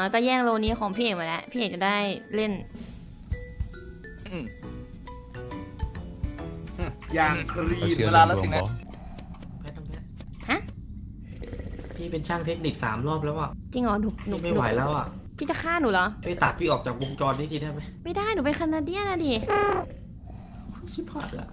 น้อยก็แย่งโลนี้ของพี่เอกมาแล้ว พี่เอกจะได้เล่น อืม อย่างครีเรานเชื่อเวลาเรื่องแล้วดวสิงนะบอแพทย์ต้องแพทย์ฮะ พี่เป็นช่างเทคนิคสามรอบแล้วอะจริงเหรอหนูหนูพี่ไม่ไหวแล้วอะพี่จะฆ่าหนูเหรอ ช่วยตัดพี่ออกจากวงจรนี้ทีได้ไหมไม่ได้หนูเป็นแคนาเดียนนะดิชิบหายละ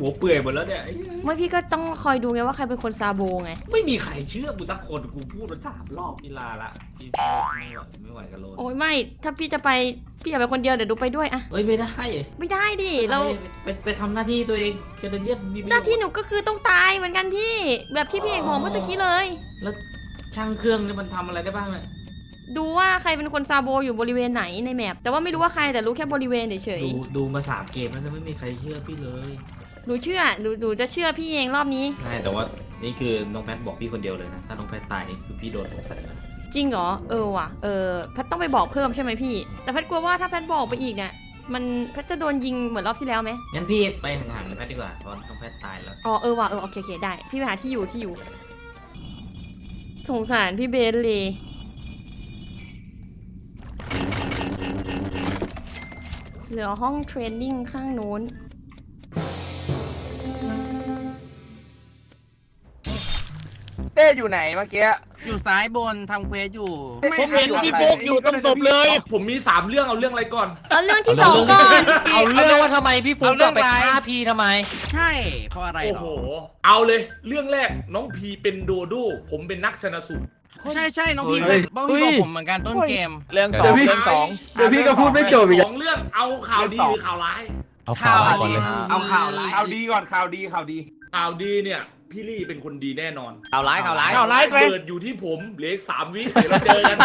หัวเปื่อยหมดแล้วเนี่ยไอ้เหี้ยไม่พี่ก็ต้องคอยดูไงว่าใครเป็นคนซาโบไง ไม่มีใครเชื่อกูสักคนกูพูดมาสามรอบกีฬาละพี่ไม่ไหวไม่ไหวกับโลนโอ้ยไม่ ถ้าพี่จะไปพี่อย่าไปคนเดียวเดี๋ยวดูไปด้วยอะเอ้ยไม่ได้ไม่ได้ดิเรา ไปไปทำหน้าที่ตัวเองแคนาเดียนมีประโยชหน้าที่หนูก็คือต้องตายเหมือนกันพี่ แบบที่พี่เอกบอกเมื่อตะกี้เลย แล้วช่างเครื่องเนี่ยมันทำอะไรได้บ้างเนี่ย ดูว่าใครเป็นคนซาโบอยู่บริเวณไหนในแมปแต่ว่าไม่รู้ว่าใครแต่รู้แค่บริเวณเฉยดูดูมาสามเกมแล้วจะไม่มีใครเชื่อพี่เลยๆหนูเชื่อหนูหนูจะเชื่อพี่เองรอบนี้ ใช่แต่ว่านี่คือน้องแพทบอกพี่คนเดียวเลยนะถ้าน้องแพทตายนี่คือพี่โดนสงสัยนะจริงเหรอเออว่ะเออแพทต้องไปบอกเพิ่มใช่ไหมพี่ แต่แพทกลัวว่าถ้าแพทบอกไปอีกเนี่ยมันแพทจะโดนยิงเหมือนรอบที่แล้วไหมงั้นพี่ไปห่างๆน้องแพทดีกว่าเพราะน้องแพทตายแล้วอ๋อเออว่ะเออโอเคโอเคได้ พี่ไปหาที่อยู่ที่อยู่ สงสารพี่เบนเลย เหลือห้องเทรนนิ่งข้างโน้น เต้อยู่ไหนเมื่อกี้ อยู่ซ้ายบนทำเควสอยู่ผมเห็นพี่โฟกอยู่ตรงศพเลย ผมมีสามเรื่องเอาเรื่องอะไรก่อน เอาเรื่องที่สองก่อน เอาเรื่องว่าทำไมพี่ฟุ๊กเอาเรื่ต้อองงไปร้ายฆ่าพีทำไม ใช่เพราะอะไรโอ้หรโหอเอาเลยเรื่องแรกน้องพีเป็นโดโดผมเป็นนักชนะสูตร ใช่ใช่น้องพีเฮ้ย บ้องพี่บอกผมเหมือนกันต้นเกม เรื่องสองเรื่องสองเดี๋ยวพี่ก็พูดไม่จบอีกสองเรื่องเอาข่าวดีหรือข่าวร้าย เอาข่าวมาก่อนเลยเอาข่าวร้ายข่าวดีก่อนข่าวดีข่าวดี ข่าวดีเนี่ย พี่ลี่เป็นคนดีแน่นอนข่าวร้ายข่าวร้ายข่าวร้ายเกิดอยู่ที่ผมเหลืออีกสามวิเดี๋ยวเราเจอกัน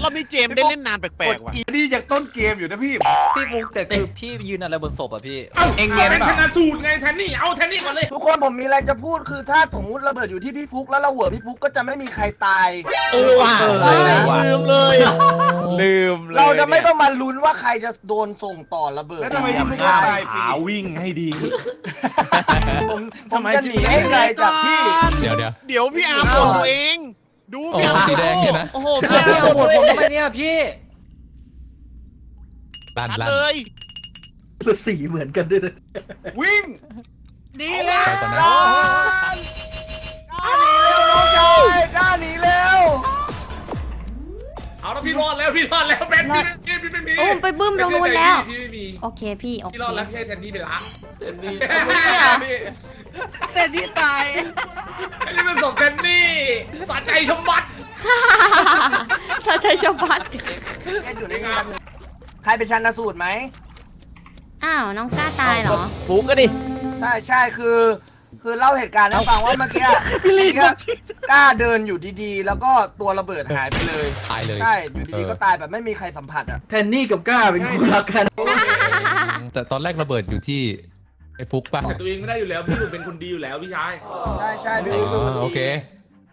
เรามีเจมส์ได้เล่นนานแปลกๆว่ะนี่จากต้นเกมอยู่นะพี่พี่ฟุ๊กแต่คือพี่ยืนอะไรบนศพอะพี่ เอาเอ็งเอาเรียนเป็นเปชล่านะสูตรไงแทนนี่เอาแทนนี่ก่อนเลยทุกคนผมมีอะไรจะพูดคือถ้าสมมติระเบิดอยู่ที่พี่ฟุกแล้วเราเหวอพี่ฟุกก็จะไม่มีใครตาย เออว่ะใช่ลืมเลย ลืมเลยเราจะไม่ต้องมาลุ้นว่าใครจะโดนส่งต่อระเบิดแล้วทำไมพี่ไม่ใช่ตายขาวิ่งให้ดีผมผมจะหนีให้ไกลจากพี่ เดี๋ยวเดี๋ยวเดี๋ยวพี่อาร์มโหวตตัวเอง ดูโอ้พี่อาร์มสีแดงเนี่ยนะโอ้โหพี่เอาหมดผมทำไมเนี่ยพี่ลั่นชัดลั่นเลยสีเหมือนกันด้วยนะวิ่งดีเลยไปก่อนนะน้ พี่รอดแล้วพี่รอดแล้วแบนพี่ไม่พี่พี่ไม่มีโอ้ไปบึ้มตรงนู้นแล้ว พี่ไม่มีโอเคพี่โอเคพี่รอดแล้วพี่ให้แทนนี่ไปล้างเต็มที่แต่ที่ตายไอ้นี่มันศพแทนนี่สะใจชมบัดสะใจชาวบ้านแค่อยู่ในงานใครเป็นชันสูตรไหมอ้าวน้องกล้าตายเหรอฟุ๊กก็ดิ ใช่ใช่คือ คือเล่าเหตุการณ์ให้ฟังว่าเมื่อกี้พี่ลีก็กล้าเดินอยู่ดีๆ แล้วก็ตัวระเบิดหายไปเลยตายเลยใช่อยู่ดีๆก็ตายแบบไม่มีใครสัมผัสอะแทนนี่กับก้าเป็นคู่รักกันแต่ตอนแรกระเบิดอยู่ที่ไอ้ฟุกป่ะแต่ตัวเองไม่ได้อยู่แล้วพี่หนูเป็นคนดีอยู่แล้วพี่ชายใช่ใช่พี่อ๋ลีอโอเค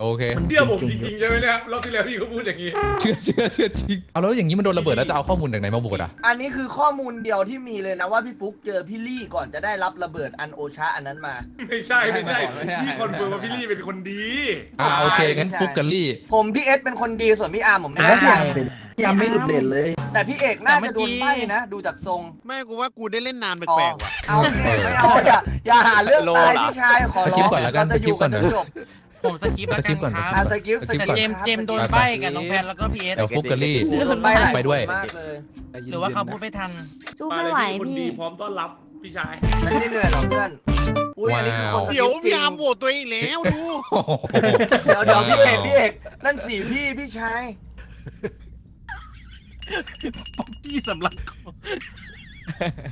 โอเค เชื่อผมจริงๆใช่ไหมเนี่ยรอบที่แล้วพี่ก็พูดอย่างนี้ เชื่อเชื่อเชื่อจริงเอาแล้วอย่างนี้มันโดนระเบิดแล้วจะเอาข้อมูลจากไหนมาบวกอะอันนี้คือข้อมูลเดียวที่มีเลยนะว่าพี่ฟุกเจอพี่ลี่ก่อนจะได้รับระเบิดอันโอชาอันนั้นมา ไม่ใช่ไม่ใช่ไม่ใช่พี่คอนเฟิร์มว่าพี่ลี่เป็นคนดีอ่าโอเคงั้นฟุกกับลี่ ผมพี่เอสเป็นคนดีส่วนพี่อาร์มผมไม่อ่าได้ยังไม่หลุดเลนเลย แต่พี่เอกน่าจะโดนใบ้นะ ดูจากทรงแม่กูว่ากูได้เล่นนานแปอ๋อลกๆว่ะเอาพี่เอกไม่เอาอย่าอย่าหาเรื่องตายพี่ชายขอสร้กิปองก่อนแล้วกันเราจะอยู่สกิปก่อนจนะจบ ผมสกิปแล้วสกิกัปก่อนนครับอะสกิปสกิปสก่อนเจมส์เจมส์โดนใบ้กับน้องแพนแล้วก็พีเอสเดี๋ยวฟุกกับลี่ โดนใบ้หลายไปด้วย คนมากเลยหรือว่าเขาพูดไม่ทัน สู้มาไม่เลยไหวพี่คนพี่ ดีพร้อมต้อนรับพี่ชายไม่ได้เหนื่อยหรอกเพื่อนอุ้ยอันนี้คือคนสกิปเดี๋ยวจริพี่งอาร์มโหวตตัวเองอีกแล้วดู โอ้โหเดี๋ยวเดี๋ยวพี่เอกพี่เอกนั่นสีพี่พี่ชายที่สำลัก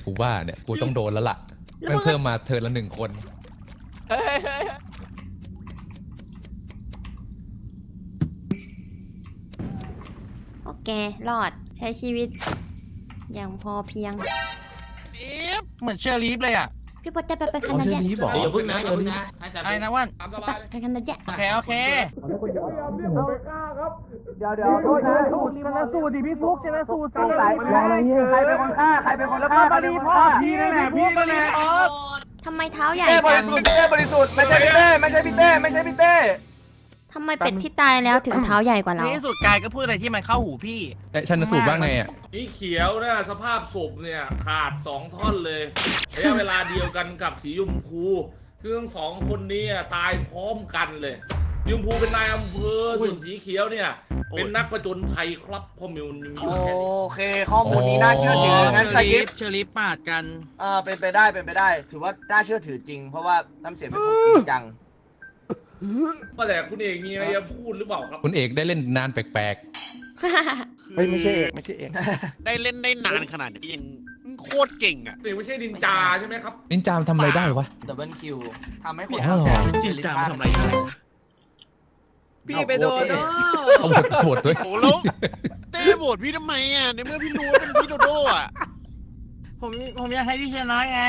กูว่าเนี่ยกูต้องโดนแล้วล่ะแม่งเพิ่มมาเทิร์นละหนึ่งคน โอเครอดใช้ชีวิต อย่างพอเพียงเอฟเหมือนเชอร์ลีฟเลยอะพี่พอจะไปเป็นคอ๋อณะเชื่อแยะนี้บอกอย่าพึ่งนะอย่าพึ่งนะอาจารย์อะไรนะว่านตามสไปบายเลยเป็นคณะแยะโอเคโอเคเดี๋ยวเดี๋ยวโทษนะสูตรชนะสูตรดิพี่ฟุกชนะสูตรสงสัยใครใครเป็นคนฆ่าใครเป็นคนฆ่าใครเป็นคนฆ่าพี่นั่นแหละพี่นั่นแหละทำไมเท้าใหญ่เต้บจัริงสุทธิ์เต้บริสุทธิ์ไม่ใช่พี่เต้ไม่ใช่พี่เต้ไม่ใช่พี่เต้ ทำไมเป็ดที่ตายแล้วถึงเท้าใหญ่กว่าในเราที่สุดกายก็พูดอะไรที่มันเข้าหูพี่ แต่ชันสูตรว่าไงอะสีเขียวนะสภาพศพเนี่ยขาดสองท่อนเลยระยะเวลาเดียวกันกับสีชมพูคือทั้งสองคนนี้อะตายพร้อมกันเลยสีชมพูเป็นนายอำเภอส่วนสีเขียวเนี่ย เป็นนักประจนภัยครับพ่อมิวมีอยู่โอแค่นี้เคข้อมูลนี้น่าเชื่อถืองั้นสกิปเชอริฟปาดกันเออเป็นไปได้เป็นไปได้ ถือว่าน่าเชื่อถือจริง เพราะว่าน้ำเสียงเป็นคนจริงจัง ว่าแต่คุณเอกมีอะไรจะพูดหรือเปล่าครับ คุณเอกได้เล่นนานแปลกเฮ้ยไม่ใช่เอกไม่ใช่เอกได้เล่นได้นานขนาดนี้ยังโคตรเก่งอะเอกไม่ใช่นินจาใช่ไหมครับ ๆนินจามทำอะไรได้วะ ดับเบิลคิวทำให้คนอ๋อจริงจังทำอะไรได้พี่ไปโดนเนอะเอาหมดโหดด้วยโอ้แล้วเต้โหวตพี่ทำไมอะในเมื่อพี่รู้ว่าเป็นพี่โดโด้อะผมผมอยากให้พี่ชนะไง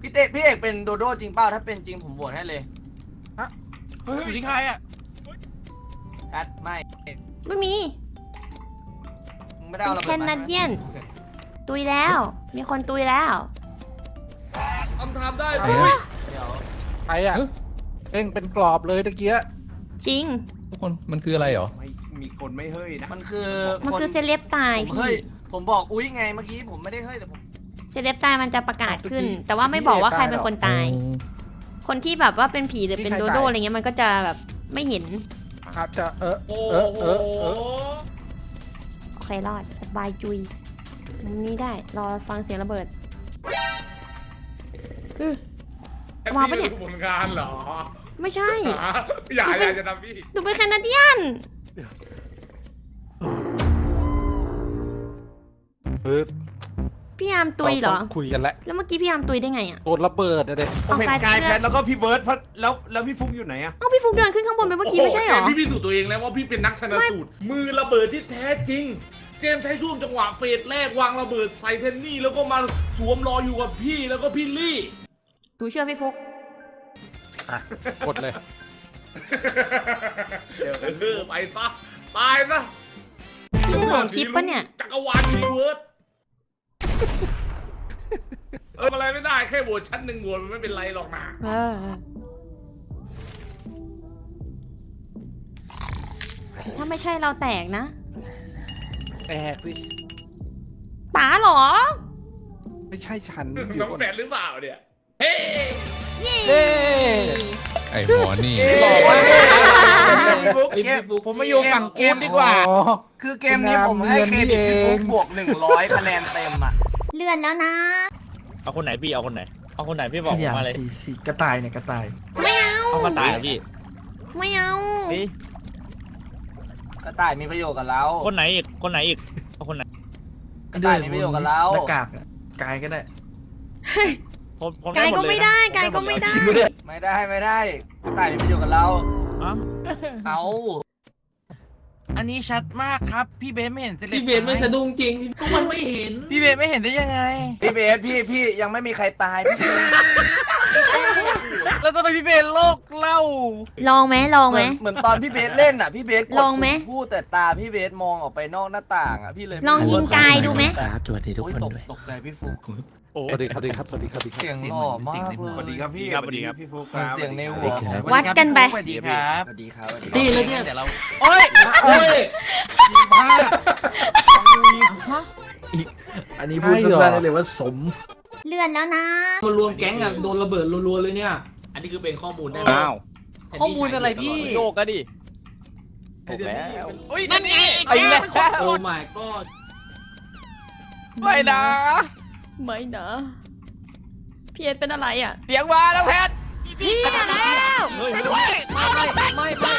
พี่เต้พี่เอกเป็นโดโด้จริงเปล่าถ้าเป็นจริงผมโหวตให้เลย อยู่ที่ใครอะกัดไม่ไม่มี มึงไม่ได้เอาระเป็นเบิดมาแคนาเดียนโอเคตุยแล้ว มีคนตุยแล้วทำทำได้ไหนไหมอะเดี๋ยวใครอะเอ็งเป็นกรอบเลยตะเกียจริง ทุกคนมันคืออะไรเหรอ ไม่มีคนไม่เฮ้ยนะมันคือมันคือเซเลบตายผมพี่เฮ้ยผมบอกอุ้ยไงเมื่อกี้ผมไม่ได้เฮ้ยแต่ผมเซเลบตายมันจะประกาศขึ้น แต่ว่าไม่บอกว่าใครเป็นคนตาย คนที่แบบว่าเป็นผีหรือเป็นโดโดอะไรเงี้ยมันก็จะแบบไม่เห็นอาจจะเออโอ้เออโหเออเออโอเครอดสบายจุยมุมนี้ได้รอฟังเสียงระเบิดแค่มาพี่ปะเนี่ย ดูผลงานเหรอไม่ใช่ หาอย่าอย่าจะทำพี่หนูเป็นแคนาเดียนเออ พี่ยามตุยเหรอาต้งคุยกันแล้วแล้วเมื่อกี้พี่ยามตุยได้ไงอะ โดนระเบิดนะเด็กผมเห็นเอากายเลืแพอดทแล้วก็พี่เบิร์ดพัดแล้วแล้วพี่ฟุกอยู่ไหนอะเอ้าพี่ฟุกเดินขึ้นข้างบนไปเมื่อกี้ไม่ใช่เหรอ โโพี่พิสูจน์ตัวเองแล้วว่าพี่เป็นนักชนะสูตร มือระเบิดที่แท้จริง เจมส์ใช้ช่วงจังหวะเฟสแรกวางระเบิดใส่เทนนี่ แล้วก็มาสวมรออยู่กับพี่แล้วก็พี่ลี่ หนูเชื่อพี่ฟุก กดเลยเออไปซะตายซะชื่อของคลิปปะเนี่ย จักรวาลทีเวิร์ด เอออะไรไม่ได้แค่โหวตชั้นหนึ่งโหวตมันไม่เป็นไรหรอกนะเออถ้าไม่ใช่เราแตกนะแตกสิป๋าเหรอ ไม่ใช่ฉันน้องแฝดหรือเปล่าเนี่ย เฮ้เด้ไอ้หมอนี่บอกว่าพี่ฟุกเกมผมมาอยู่ฝั่งกูนดีกว่าอ๋อคือเกมนี้ผมให้เครดิตพี่ฟุกบวกหนึ่งร้อยคะแนนเต็มอะ เลื่อนแล้วนะ เอาคนไหนพี่เอาคนไหน เอาคนไหนพี่บอกผมมาเลย สีสีกระต่ายเนี่ยกระต่าย ไม่เอาเอากระต่ายอะพี่ ไม่เอานี่กระต่ายมีประโยชน์กับเราคนไหนอีก คนไหนอีก เอาคนไหน กระต่ายมีประโยชน์กับเราหน้ากากอะกายก็ได้ ผมผมกายหมก็เลไม่นะได้กายก็ไม่ได้ ไม่ได้ไม่ได้กระต่ายมีประโยชน์กับเราอ้าวเอา อันนี้ชัดมากครับ พี่เบสไม่เห็นเซเลบพี่เบนไม่สะดุ้งจริงก็มันไม่เห็น พี่เบสไม่เห็นได้ยังไง พี่เบสพี่พี่ยังไม่มีใครตายพี่เบส แล้วทำไมพี่เบสโลกเล่าลองไหมลองเหไหมืมอนเหมือนตอนพี่เบสเล่นอะ พี่เบสกดลองไหมปุ่พูดแต่ตาพี่เบสมองออกไปนอกหน้าต่างอะพี่เลยลองยิงกายดูไหม ครับสวัสดีทุกโอ้ยคนตกด้วย ตกใจพี่ฟุกโอ้สวัสดีครับสวัสดีครับสวัสดีครับสวัสดีครับ เสียงหล่อมากเลยสวัสดีครับพี่ครับสวัสดีครับพี่ฟุกเหมือนเสียงในหัวของวัดกันไป สวัสดีครับสวัสดีครับสวัสดีนี่แล้วเนี่ยเดี๋ยวเราโอ้ยโอ้ยอันนี้พูดสั้นๆเลยว่าสม เลื่อนแล้วนะ มารวมแก๊งอะโดนระเบิดรัวๆเลยเนี่ย อันนี้คือเป็นข้อมูลได้ไหมอ้าวข้อมูลอะไรพี่ โยกก็ดิ ถูกแล้ว เฮ้ยนั่นไงไอ้แม่โอ้ my god ไม่นะไม่นะพี่เอ็ดเป็นอะไรอะ เสียงมาแล้วแพทพี่มาแล้วไปด้วยไม่ไม่ไม่